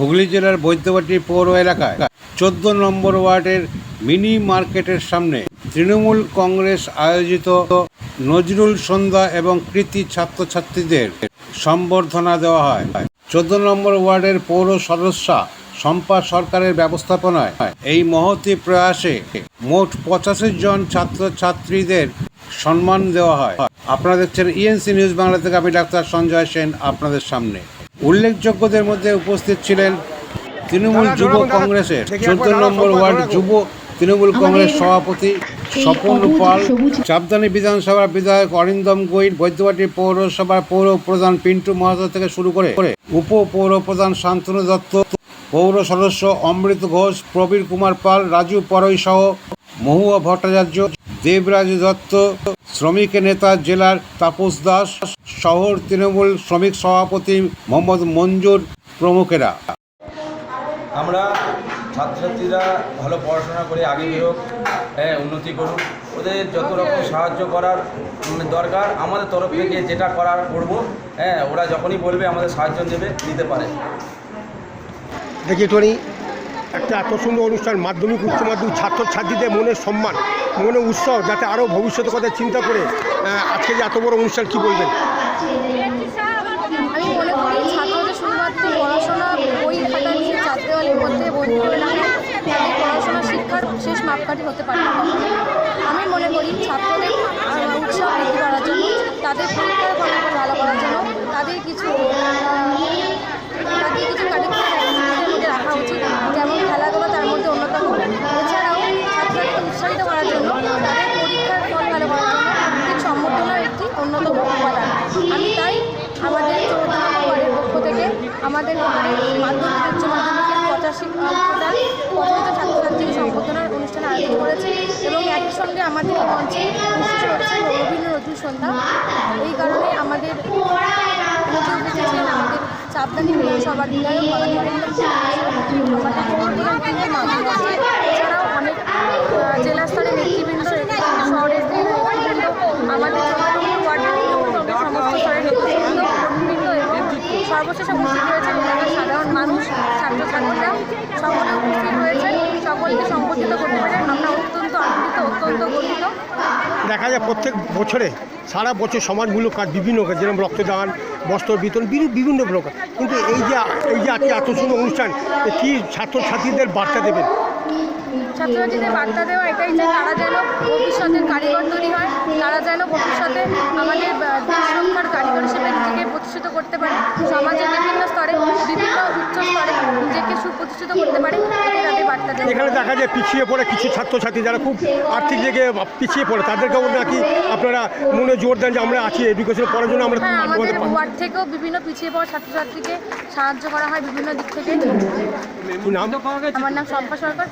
হুগলি জেলার বৈদ্যবাটি পৌর এলাকায় চোদ্দ নম্বর ওয়ার্ডের মিনি মার্কেটের সামনে তৃণমূল কংগ্রেস আয়োজিত নজরুল সন্ধ্যা এবং কৃতি ছাত্রছাত্রীদের সম্বর্ধনা দেওয়া হয়। চোদ্দ নম্বর ওয়ার্ডের পৌর সদস্যা শম্পা সরকারের ব্যবস্থাপনায় এই মহতি প্রয়াসে মোট পঁচাশি জন ছাত্রছাত্রীদের সম্মান দেওয়া হয়। আপনারা দেখছেন ইএনসি নিউজ বাংলা থেকে আমি ডাক্তার সঞ্জয় সেন আপনাদের সামনে। উল্লেখযোগ্যদের মধ্যে উপস্থিত ছিলেন তৃণমূল যুব কংগ্রেসের চোদ্দ নম্বর ওয়ার্ড যুব তৃণমূল কংগ্রেস সভাপতি স্বপন পাল চাপদানি বিধানসভার বিধায়ক অরিন্দম গোয়েল বৈদ্যবাটি পৌরসভার পৌর প্রধান পিন্টু মহাতো থেকে শুরু করে উপ পৌর প্রধান শান্তনু দত্ত পৌর সদস্য অমৃত ঘোষ প্রবীর কুমার পাল রাজু পরই সহ মহুয়া ভট্টাচার্য দেবরাজ দত্ত শ্রমিক নেতা জেলার তাপস দাস শহর তৃণমূল শ্রমিক সভাপতি মোহাম্মদ মঞ্জুর প্রমুখেরা। আমরা ছাত্রছাত্রীরা ভালো পড়াশোনা করে আগে বেরোক হ্যাঁ উন্নতি করুক। ওদের যত রকম সাহায্য করার দরকার আমাদের তরফ থেকে যেটা করার করব হ্যাঁ ওরা যখনই বলবে আমাদের সাহায্য নেবে নিতে পারে। দেখি টনি একটা এত সুন্দর অনুষ্ঠান মাধ্যমিক উচ্চ মাধ্যমিক ছাত্রছাত্রীদের মনে সম্মান মনে উৎসাহ যাতে আরও ভবিষ্যতের কথা চিন্তা করে আজকে যে এত বড় অনুষ্ঠান কী বলবেন? আমি মনে করি ছাত্রদের শুধুমাত্র পড়াশোনা, বই খাতা নিয়ে চার মধ্যে বই করে তাদের পড়াশোনা, শিক্ষার শেষ মাপকাঠি হতে পারে না। আমি মনে করি ছাত্রদের উৎসাহ বৃদ্ধি করার জন্য তাদের পরীক্ষার ফলাফল ভালো করার জন্য তাদের কিছু আহ, তাদের কিছু কারিকুলাম মধ্যে রাখা উচিত যেমন খেলাধুলা তার মধ্যে অন্যতম এছাড়াও ছাত্রদের উৎসাহিত করার জন্য তাদের পরীক্ষার ফল ভালো করার জন্য ঠিক সম্বর্ধনার একটি অন্যতম উপাদান আমি তাই আমাদের চৌদ্দ নম্বর ওয়ার্ডের পক্ষ থেকে আমাদের মাধ্যমিক মাধ্যমিকের আয়োজন এবং আমাদের সন্ধ্যা। এই কারণে আমাদের আমাদের চাপদানি বিধানসভার বিধায়ক পৌরনিগম থেকে মাধ্যমিক আছে এছাড়াও অনেক আহ, জেলা স্তরের নেতৃবৃন্দ এবং শহরের বিভিন্ন নেতৃবৃন্দ আমাদের চৌদ্দ নম্বর ওয়ার্ডের তৃণমূল কংগ্রেস সমস্ত স্তরের নেতৃবৃন্দ কর্মীবৃন্দ এবং সর্বশেষ উপস্থিত রয়েছেন এলাকার সাধারণ মানুষ ছাত্রছাত্রীরা সকলে উপস্থিত রয়েছেন সকলকে সম্পর্কিত করতে পেরে আমরা অত্যন্ত আনন্দিত অত্যন্ত গর্বিত। দেখা যায় প্রত্যেক বছরে সারা বছর সমাজমূলক কাজ বিভিন্ন কাজ যেরকম রক্তদান বস্ত্র বিতরণ বিভিন্ন প্রকার কিন্তু এই যে এই যে আজকে এত সুন্দর অনুষ্ঠান কি ছাত্রছাত্রীদের বার্তা দেবেন? ছাত্রছাত্রীদের বার্তা দেওয়া এটাই যে তারা যেন ভবিষ্যতের কারিগর তৈরি হয় তারা যেন ভবিষ্যতে আমাদের নিজেকে প্রতিষ্ঠিত করতে পারে। সমাজের বিভিন্ন স্তরে বিভিন্ন উচ্চ স্তরে নিজেকে সুপ্রতিষ্ঠিত করতে পারে তাদের বার্তা এখানে দেখা যায় পিছিয়ে পড়ে কিছু ছাত্রছাত্রী যারা খুব আর্থিক দিকে পিছিয়ে পড়ে তাদেরকেও নাকি আপনারা মনে জোর দেন যে আমরা আছি এডুকেশন পড়ার জন্য আমরা হ্যাঁ আমাদের ওয়ার্ড থেকেও বিভিন্ন পিছিয়ে পড়া ছাত্রছাত্রীকে সাহায্য করা হয় বিভিন্ন দিক থেকে। আমার নাম শম্পা সরকার।